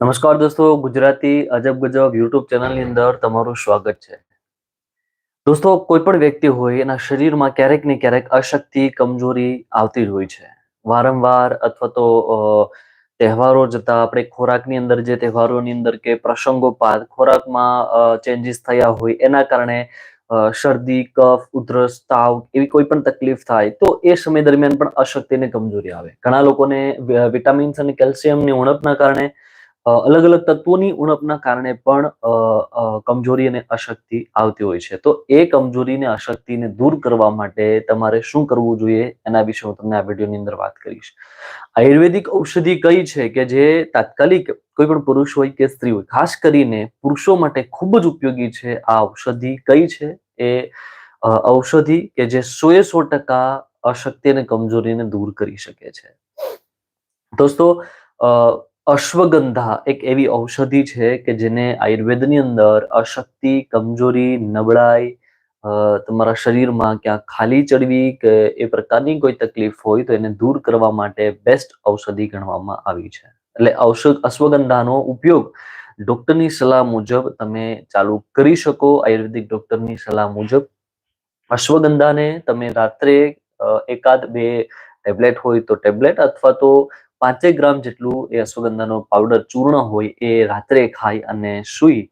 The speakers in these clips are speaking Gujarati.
નમસ્કાર દોસ્તો, ગુજરાતી અજબ ગજબ યુટ્યુબ ચેનલની અંદર તમારું સ્વાગત છે. દોસ્તો કોઈ પણ વ્યક્તિ હોય, એના શરીરમાં ક્યારેક ને ક્યારેક અશક્તિ, કમજોરી આવતી જ હોય છે. વારંવાર અથવા તો તહેવારો જતા આપણે ખોરાકની અંદર જે તહેવારોની અંદર કે પ્રસંગોપાત ખોરાકમાં ચેન્જીસ થયા હોય, એના કારણે શરદી, કફ, ઉધરસ, તાવ એવી કોઈ પણ તકલીફ થાય, તો એ સમય દરમિયાન પણ અશક્તિ ને કમજોરી આવે. ઘણા લોકોને વિટામિન્સ અને કેલ્શિયમની ઉણપના કારણે અલગ અલગ તત્વોની ઉણપના કારણે પણ કમજોરી અને અશક્તિ આવતી હોય છે. તો એ કમજોરી અને અશક્તિને દૂર કરવા માટે તમારે શું કરવું જોઈએ એના વિશે હું તમને આ વિડીયોની અંદર વાત કરીશ. આયુર્વેદિક ઔષધિ કઈ છે કે જે તાત્કાલિક કોઈ પણ પુરુષ હોય કે સ્ત્રી હોય, ખાસ કરીને પુરુષો માટે ખૂબ જ ઉપયોગી છે આ ઔષધિ કઈ છે? એ ઔષધિ કે જે સો એ સો ટકા અશક્તિ અને કમજોરીને દૂર કરી શકે છે. દોસ્તો અશ્વગંધા એક એવી ઔષધિ છે કે જેને આયુર્વેદની અંદર અશક્તિ, કમજોરી, નબળાઈ તમારા શરીરમાં ક્યાં ખાલી ચડવી કે એ પ્રકારની કોઈ તકલીફ હોય તો એને દૂર કરવા માટે બેસ્ટ ઔષધિ ગણવામાં આવી છે. એટલે ઔષધ અશ્વગંધાનો ઉપયોગ ડોક્ટરની સલાહ મુજબ તમે ચાલુ કરી શકો. આયુર્વેદિક ડોક્ટરની સલાહ મુજબ અશ્વગંધાને તમે રાત્રે એકાદ બે ટેબ્લેટ હોય તો ટેબ્લેટ અથવા તો પાંચેક ગ્રામ જેટલું એ અશ્વગંધાનો પાવડર ચૂર્ણ હોય એ રાત્રે ખાઈ અને સૂઈ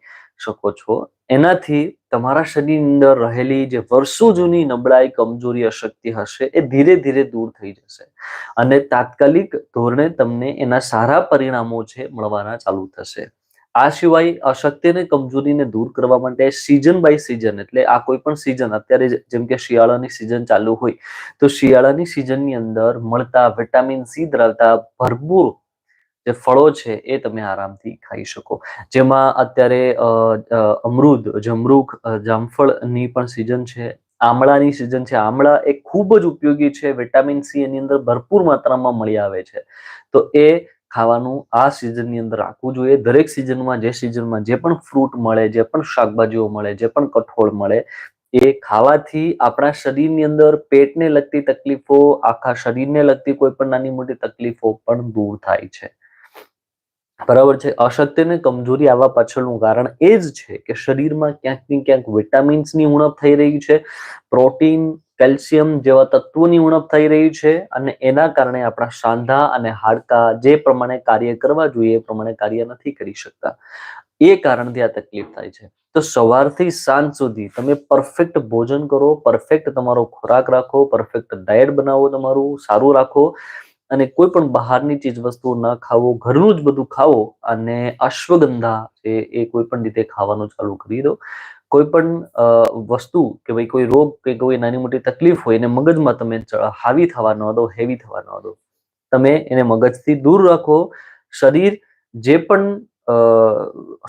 શકો છો. એનાથી તમારા શરીરની અંદર રહેલી જે વર્ષો જૂની નબળાઈ, કમજોરી, અશક્તિ હશે એ ધીરે ધીરે દૂર થઈ જશે અને તાત્કાલિક ધોરણે તમને એના સારા પરિણામો છે મળવાના ચાલુ થશે. આ સિવાય અશક્તિ અને કમજોરીને દૂર કરવા માટે સિઝન બાય સિઝન એટલે આ કોઈ પણ સિઝન અત્યારે જેમ કે શિયાળાની સિઝન ચાલુ હોય તો શિયાળાની સિઝનની અંદર મળતા વિટામિન સી ધરાવતા ભરપૂર જે ફળો છે એ તમે આરામથી ખાઈ શકો. જેમાં અત્યારે અ, અ, અમૃદ જમરૂખ જામફળની પણ સિઝન છે આમળાની સિઝન છે. આમળા એ ખૂબ જ ઉપયોગી છે વિટામિન સી એની અંદર ભરપૂર માત્રામાં મળી આવે છે. તો એ ખાવાનું આ સિઝનની અંદર રાખવું જોઈએ. દરેક સિઝનમાં જે સિઝનમાં જે પણ ફ્રૂટ મળે, જે પણ શાકભાજીઓ મળે, જે પણ કઠોળ મળે, એ ખાવાથી આપણા શરીરની અંદર પેટને લગતી તકલીફો, આખા શરીરને લગતી કોઈ પણ નાની મોટી તકલીફો પણ દૂર થાય છે. બરાબર છે? અશક્તિ કમજોરી આવવા પાછળનું કારણ એ જ છે કે શરીરમાં ક્યાંક ને ક્યાંક વિટામિન્સની ઉણપ થઈ રહી છે. પ્રોટીન કેલ્શિયમ જેવા તત્વોની ઉણપ થઈ રહી છે અને એના કારણે આપણા સાંધા અને હાડકાં જે પ્રમાણે કાર્ય કરવા જોઈએ એ પ્રમાણે કાર્ય નથી કરી શકતા. એ કારણથી આ તકલીફ થાય છે. તો સવારથી સાંજ સુધી તમે પરફેક્ટ ભોજન કરો પરફેક્ટ તમારો ખોરાક રાખો પરફેક્ટ ડાયટ બનાવો તમારું, સારું રાખો અને કોઈ પણ બહારની ચીજ વસ્તુઓ ન ખાવો, ઘરનું જ બધું ખાવો અને અશ્વગંધા છે એ કોઈ પણ રીતે ખાવાનું ચાલુ કરી દો. કોઈ પણ વસ્તુ કે ભાઈ કોઈ રોગ કે કોઈ નાની મોટી તકલીફ હોય એને મગજમાં તમે હાવી થવા ન દો હેવી થવા ન દો તમે એને મગજથી દૂર રાખો. શરીર જે પણ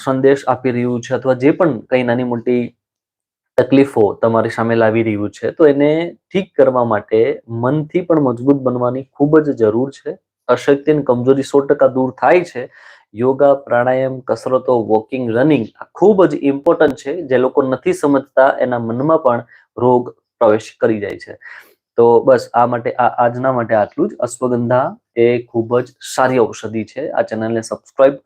સંદેશ આપી રહ્યું છે અથવા જે પણ કઈ નાની મોટી તકલીફો તમારી સામે લાવી રહ્યું છે તો એને ઠીક કરવા માટે મનથી પણ મજબૂત બનવાની ખૂબ જ જરૂર છે. અશક્તિ અને કમજોરી સો ટકા દૂર થાય છે. યોગા, પ્રાણાયામ, કસરતો વોકિંગ રનિંગ આ ખૂબ જ ઇમ્પોર્ટન્ટ છે જે લોકો નથી સમજતા, એના મનમાં પણ રોગ પ્રવેશ કરી જાય છે. તો બસ આ માટે, આ આજના માટે આટલું જ. અશ્વગંધા એ ખૂબ જ સારી ઔષધિ છે. આ ચેનલને સબસ્ક્રાઇબ